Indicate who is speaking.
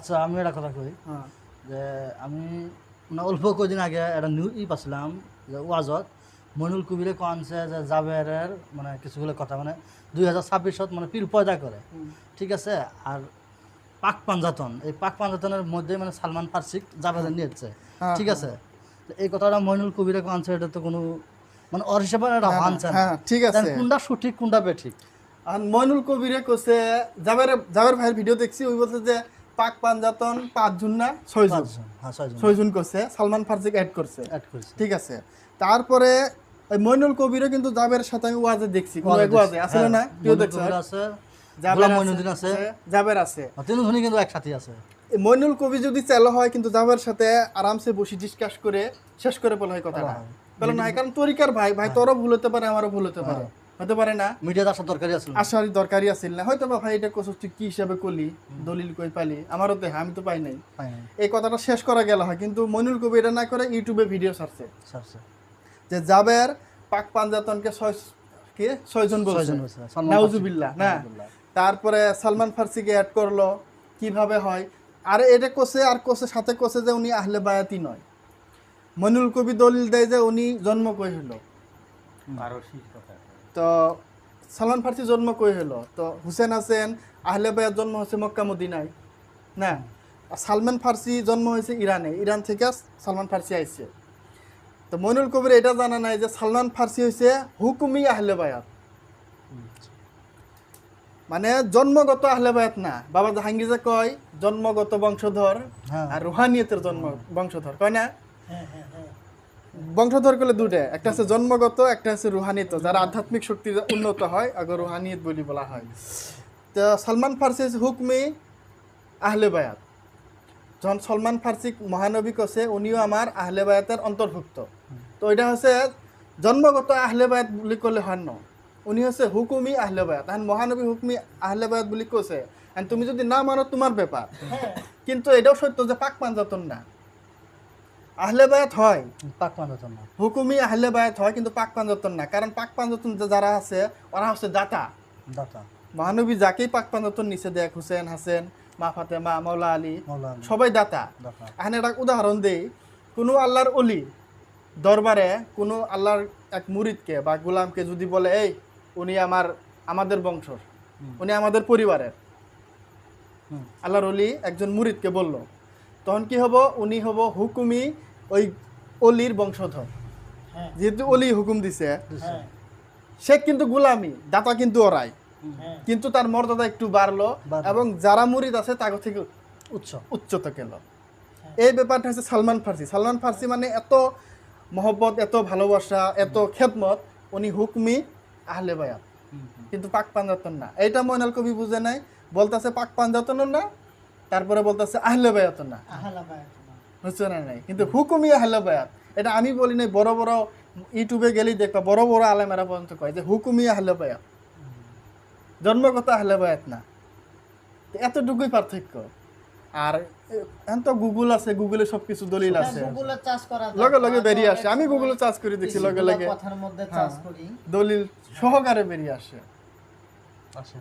Speaker 1: আচ্ছা আমি একটা কথা কই। যে আমি মানে অল্প কদিন আগে একটা নিউ ই পাচ্ছিলাম যে ওয়াজত। মইনুল কবিরে কনছে যে জাবেরের মানে কিছুগুলো কথা মানে দুই হাজার ছাব্বিশত মানে পিল পয়দা করে। ঠিক আছে? আর পাক পাঞ্জাতন এই পাক পাঞ্জাতনের মধ্যে মানে সালমান ফার্সিক জাবেদের নিয়েছে ঠিক আছে? এই কথাটা মইনুল কবিরে কনছে এটা তো কোনো মানে ওর হিসেবে এটা মানছে না।
Speaker 2: ঠিক আছে।
Speaker 1: কোনটা সঠিক কোনটা বেঠিক?
Speaker 2: আর মইনুল কবিরে কোসে জাবের জাবের ভাইয়ের ভিডিও দেখছি ওই বলছে যে পাক পাঞ্জাতন পাঁচজন না? ছয়জন।
Speaker 1: হ্যাঁ ছয়জন।
Speaker 2: করছে। সালমান অ্যাড করছে। ঠিক আছে। তারপরে মইনুল কবিরও কিন্তু জাবের সাথে আমি ওয়াজে দেখছি। ওয়াজে আসলে না কেউ দেখছ
Speaker 1: হ্যাঁ, আছে
Speaker 2: জাবের আছে,
Speaker 1: তিনজনই কিন্তু একসাথে আছে।
Speaker 2: মইনুল কবি যদি চালু হয় কিন্তু জাবের সাথে আরামসে বসে ডিসকাস করে শেষ করে বলা হয় কথাটা।
Speaker 1: বলে
Speaker 2: না কারণ তরিকার ভাই। ভাই তোরও ভুল হতে পারে আমারও ভুল হতে পারে। হতে পারে না।
Speaker 1: মিডিয়াতে আসার দরকারই আছে।
Speaker 2: আসার দরকারই আছিল না। হয়তো বা ভাই এটা কোসস তুই কি হিসাবে করলি? দলিল কই পালি? আমারও দেখ আমি তো পাই নাই। এই কথাটা শেষ করা গেল হয়। কিন্তু মইনুল কবি এটা না করে ইউটিউবে ভিডিও ছাড়ছে।
Speaker 1: সারছে
Speaker 2: যে জাবের পাক পাঞ্জাতনকে ছয় কে? ছয়জন বলছে। নাউজুবিল্লাহ না। তারপরে সালমান ফার্সিকে অ্যাড করল কীভাবে হয়? আর এটা কোসে আর কোসে সাথে কোসে যে উনি আহলে বায়াতি নয়। মনুল কবি দলিল দেয় যে উনি জন্ম কই হলো তো সালমান ফার্সি জন্ম কই হলো? তো হুসেন হাসেন আহলে বায়াত জন্ম হচ্ছে মক্কা মদিনায় না? আর সালমান ফার্সি জন্ম হয়েছে ইরানে ইরান থেকে সালমান ফার্সি আইছে। তো মইনুল কবির এটা জানা নাই যে সালমান ফার্সি হয়েছে হুকুমি আহলে বায়াত মানে জন্মগত আহলে বায়াত না। বাবা জাহাঙ্গীর যে কয় জন্মগত বংশধর
Speaker 1: হ্যাঁ।
Speaker 2: আর রুহানিয়তের জন্ম বংশধর কয় না? বংশধর করলে দুটা একটা আছে জন্মগত, একটা আছে রুহানিত। যারা আধ্যাত্মিক শক্তি উন্নত হয়, আগে রুহানিয়ত বলি বলা হয়। তো সালমান ফার্সি হুকমি আহলে বায়াত। যখন সলমান ফার্সি মহানবী কছে, উনিও আমার আহলে বায়াতের অন্তর্ভুক্ত। তো এটা হচ্ছে জন্মগত আহলে বায়াত বুলি ক'লে হয় ন। উনি হচ্ছে হুকুমি আহলে বায়াত। এখন মহানবী হুকুমি আহলে বায়াত বুলি কৈছে তুমি যদি না মানো, তোমার ব্যাপার। কিন্তু এটাও সত্য যে পাক পাঞ্জাতন না। আহলে বায়াত হয়।
Speaker 1: পাক পাঞ্জাতন না।
Speaker 2: হুকুমি আহলে বায়াত হয় কিন্তু পাক পাঞ্জাতন না। কারণ পাক পাঞ্জাতন যে যারা আছে ওরা হচ্ছে দাতা।
Speaker 1: দাতা।
Speaker 2: মহানবী যাকেই পাক পাঞ্জাতন নিচে দেখ হুসেন হাসেন মা ফাতেমা মাওলা আলী
Speaker 1: মৌলানা
Speaker 2: সবাই দাতা।
Speaker 1: দাতা।
Speaker 2: এখানে একটা উদাহরণ দেই কোনো আল্লাহর অলি দরবারে কোনো আল্লাহর এক মুরিদকে বা গোলামকে যদি বলে এই উনি আমার আমাদের বংশর উনি আমাদের পরিবারের। আল্লাহর অলি একজন মুরিদকে বলল। তখন কি হব? উনি হব হুকুমি ওই অলির বংশধর। যেহেতু অলি হুকুম দিছে সে কিন্তু গোলামি দাতা কিন্তু ওরাই। কিন্তু তার মর্যাদা একটু বাড়লো। এবং যারা মুরিদ আছে তাকে থেকে
Speaker 1: উচ্চ।
Speaker 2: উচ্চত গেল এই ব্যাপারটা হচ্ছে সালমান ফার্সি। সালমান ফার্সি মানে এত মহব্বত এত ভালোবাসা এত খেদমত উনি হুকমি আহলে বায়াত। কিন্তু পাক পাঞ্জাতন না। এইটা ময়নাল কবি বুঝে নাই। বলতেছে পাক পাঞ্জাতন না তারপরে বলতেছে আহলে বায়াতন না। বুঝছে না নাই। কিন্তু হুকুমি আহলে বায়াত। এটা আমি বলি নাই বড় বড় ইউটিউবে গেলেই দেখবা বড় বড় আলেমেরা পর্যন্ত কয় যে হুকুমি আহলে বায়াত। জন্মগত আহলে বায়াত না। এতটুকুই পার্থক্য। আর এখন তো গুগল আছে গুগলে সবকিছু দলিল আছে।
Speaker 3: করা যায়।
Speaker 2: লগে লগে বেরিয়ে আসে। আমি গুগলে চার্জ করে দেখছি লগে লগে।
Speaker 3: কথার মধ্যে
Speaker 2: হ্যাঁ। দলিল সহকারে বেরিয়ে আসে।
Speaker 1: আছে